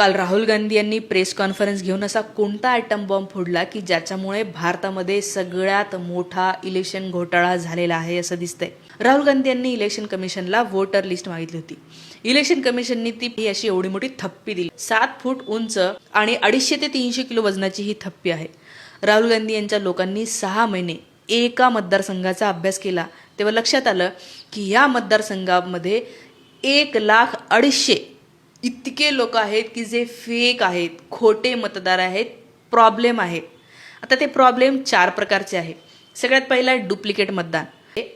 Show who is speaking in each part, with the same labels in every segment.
Speaker 1: काल राहुल गांधी यांनी press conference घेऊन असा कोणता ॲटम बॉम्ब फोडला की ज्याच्यामुळे भारतामध्ये सगळ्यात मोठा इलेक्शन घोटाळा झालेला आहे असं दिसतंय? राहुल गांधी यांनी इलेक्शन कमिशनला वोटर लिस्ट मागितली होती. इलेक्शन कमिशननी ती ही अशी एवढी मोठी थप्पी दिली. सात फूट उंच आणि अडीचशे ते तीनशे किलो वजनाची ही थप्पी आहे. राहुल गांधी यांच्या लोकांनी सहा महिने एका मतदारसंघाचा अभ्यास केला. तेव्हा लक्षात आलं की या मतदारसंघामध्ये एक लाख अडीचशे इतके लोक आहेत की जे फेक आहेत खोटे मतदार आहेत प्रॉब्लेम आहे. आता ते प्रॉब्लेम चार प्रकारचे आहे. सगळ्यात पहिला डुप्लिकेट मतदान.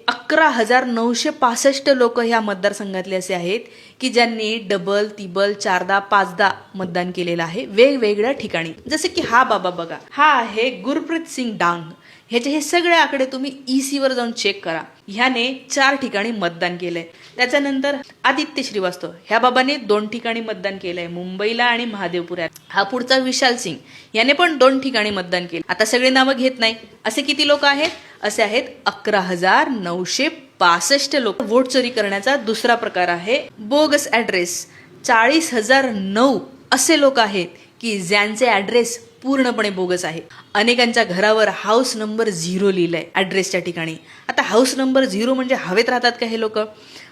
Speaker 1: अकरा हजार नऊशे पासष्ट लोक ह्या मतदारसंघातले असे आहेत की ज्यांनी डबल तिबल चारदा पाचदा मतदान केलेलं आहे वेगवेगळ्या ठिकाणी. जसे की हा बाबा बघा. हा आहे गुरप्रीत सिंग डांग. ह्याचे हे सगळे आकडे तुम्ही ई सीवर जाऊन चेक करा. ह्याने चार ठिकाणी मतदान केलंय. त्याच्यानंतर आदित्य श्रीवास्तव ह्या बाबाने दोन ठिकाणी मतदान केलंय मुंबईला आणि महादेवपुरात हा पुढचा विशाल सिंग याने पण दोन ठिकाणी मतदान केलं आता सगळे नावं घेत नाही असे किती लोक आहेत? असे आहेत अकरा हजार नऊशे पासष्ट लोक. वोट चोरी करण्याचा दुसरा प्रकार आहे बोगस ऍड्रेस चाळीस हजार नऊ असे लोक आहेत. की ज्यांचे ॲड्रेस पूर्णपणे बोगस आहे. अनेकांच्या घरावर हाऊस नंबर झिरो लिहिलंय ॲड्रेसच्या ठिकाणी. आता हाऊस नंबर झिरो म्हणजे हवेत राहतात का हे लोक?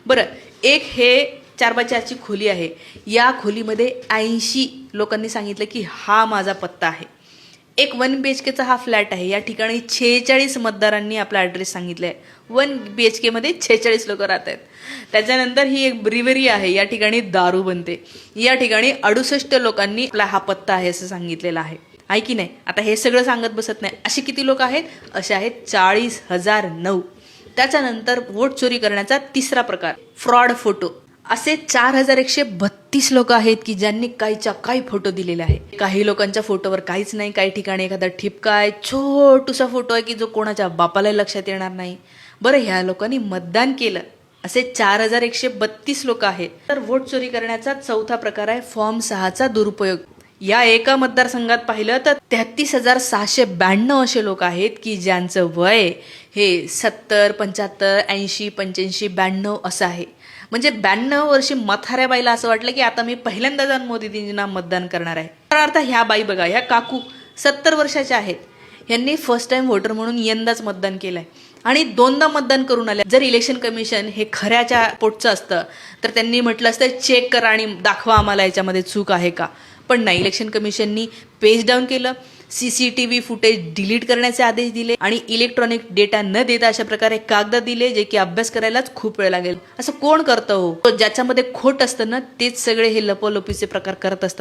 Speaker 1: बरं एक हे चार बाय चारची खोली आहे. या खोलीमध्ये ऐंशी लोकांनी सांगितलं की हा माझा पत्ता आहे. एक वन बी एच केचा हा फ्लॅट आहे. या ठिकाणी छेचाळीस मतदारांनी आपला ॲड्रेस सांगितला आहे वन बी एच केमध्ये छेचाळीस लोक राहत आहेत. त्याच्यानंतर ही एक ब्रिवरी आहे. या ठिकाणी दारू बनते. या ठिकाणी अडुसष्ट लोकांनी आपला हा पत्ता आहे असं सांगितलेलं आहे. आहे की नाही? आता हे सगळं सांगत बसत नाही. असे किती लोक आहेत? असे आहेत चाळीस हजार नऊ. त्याच्यानंतर वोट चोरी करण्याचा तिसरा प्रकार. फ्रॉड फोटो असे चार हजार एकशे बत्तीस लोक आहेत की ज्यांनी काहीच्या काही फोटो दिलेले आहे काही लोकांच्या फोटोवर काहीच नाही काही ठिकाणी एखादा ठिपका आहे छोटूसा फोटो आहे की जो कोणाच्या बापाला लक्षात येणार नाही. बरं ह्या लोकांनी मतदान केलं. असे चार हजार एकशे बत्तीस लोक आहेत. तर वोट चोरी करण्याचा चौथा प्रकार आहे फॉर्म सहाचा दुरुपयोग. या एका मतदारसंघात पाहिलं तर तेहतीस हजार सहाशे ब्याण्णव असे लोक आहेत की ज्यांचं वय हे सत्तर पंच्याहत्तर ऐंशी पंच्याऐंशी ब्याण्णव असं आहे. म्हणजे ब्याण्णव वर्षी मथाऱ्या बाईला असं वाटलं की आता मी पहिल्यांदा जाऊन मोदीजींना मतदान करणार आहे. खरा अर्थ ह्या बाई बघा ह्या काकू सत्तर वर्षाच्या आहेत. यांनी फर्स्ट टाइम व्होटर म्हणून यंदाच मतदान केलंय. आणि दोनदा मतदान करून आले जर इलेक्शन कमिशन हे खऱ्याच्या पोटचं असतं तर त्यांनी म्हटलं असतं चेक करा आणि दाखवा आम्हाला याच्यामध्ये चूक आहे का. पण नाही इलेक्शन कमिशननी पेज डाऊन केलं. सीसीटीव्ही फुटेज डिलीट करण्याचे आदेश दिले आणि इलेक्ट्रॉनिक डेटा न देता अशा प्रकारे कागद दिले जे की अभ्यास करायलाच खूप वेळ लागेल. असं कोण करतं हो? ज्याच्यामध्ये खोट असतं ना तेच सगळे हे लपोलपीचे प्रकार करत असतात.